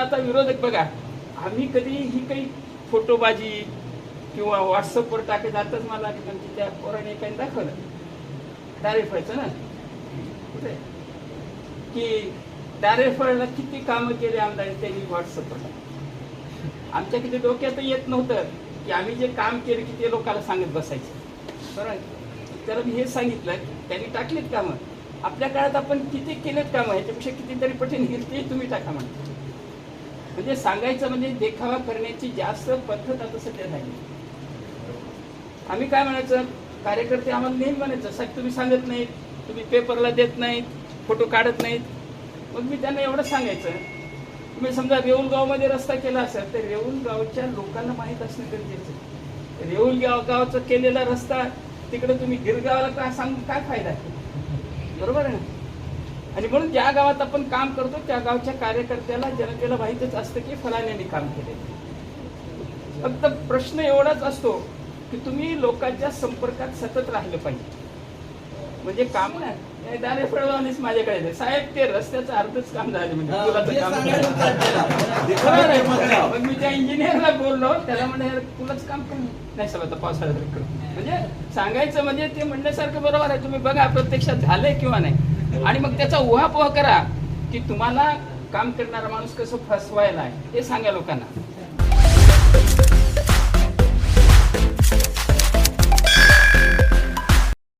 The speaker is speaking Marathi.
आता विरोधक बघा. आम्ही कधी ही काही फोटोबाजी किंवा व्हॉट्सअपवर टाकत आताच मला आमच्या त्या पोराने काही दाखवलं. डायरेक्ट ना? कुठे? की डायरेक्टला किती कामं केले आमदार त्यांनी व्हॉट्सअपवर. आमच्या किती डोक्यात येत नव्हतं की आम्ही जे काम केले की ते लोकांना सांगत बसायचं. बरोबर त्याला मी हे सांगितलं की त्यांनी टाकलीत कामं. आपल्या काळात आपण किती केलेत कामं? ह्याच्यापेक्षा कितीतरी पटीन गेली ते तुम्ही टाका म्हणतो म्हणजे सांगायचं म्हणजे देखावा करण्याची जास्त पद्धत आता सध्या झाली. आम्ही काय म्हणायचं? कार्यकर्ते आम्हाला नेहमी म्हणायचं साहेब तुम्ही सांगत नाहीत तुम्ही पेपरला देत नाहीत फोटो काढत नाहीत. मग मी त्यांना एवढं सांगायचं तुम्ही समजा रेऊलगावमध्ये रस्ता केला असेल तर रेऊलगावच्या लोकांना माहीत असणं गरजेचं रेऊल रेऊलगाव गावचा केलेला रस्ता तिकडे तुम्ही गिरगावाला काय सांग काय फायदा आहे? बरोबर आहे ना? आणि म्हणून ज्या गावात आपण काम करतो त्या गावच्या कार्यकर्त्याला जनतेला माहीतच असतं की फलाण्याने काम केले. फक्त प्रश्न एवढाच असतो की तुम्ही लोकांच्या संपर्कात सतत राहिलं पाहिजे. म्हणजे काम ना हे दारे फळवानीच माझ्याकडे. साहेब ते रस्त्याचं अर्धच काम झालं म्हणजे मी त्या इंजिनियरला बोललो त्याला म्हणलं यार पुलाच काम करू नाही सर आता पावसाळ्यात म्हणजे सांगायचं म्हणजे ते म्हणण्यासारखं बरोबर आहे. तुम्ही बघा प्रत्यक्षात झालंय किंवा नाही. आणि मग त्याचा उहापोह करा की तुम्हाला काम करणारा माणूस कसं फसवायला आहे हे सांगा लोकांना.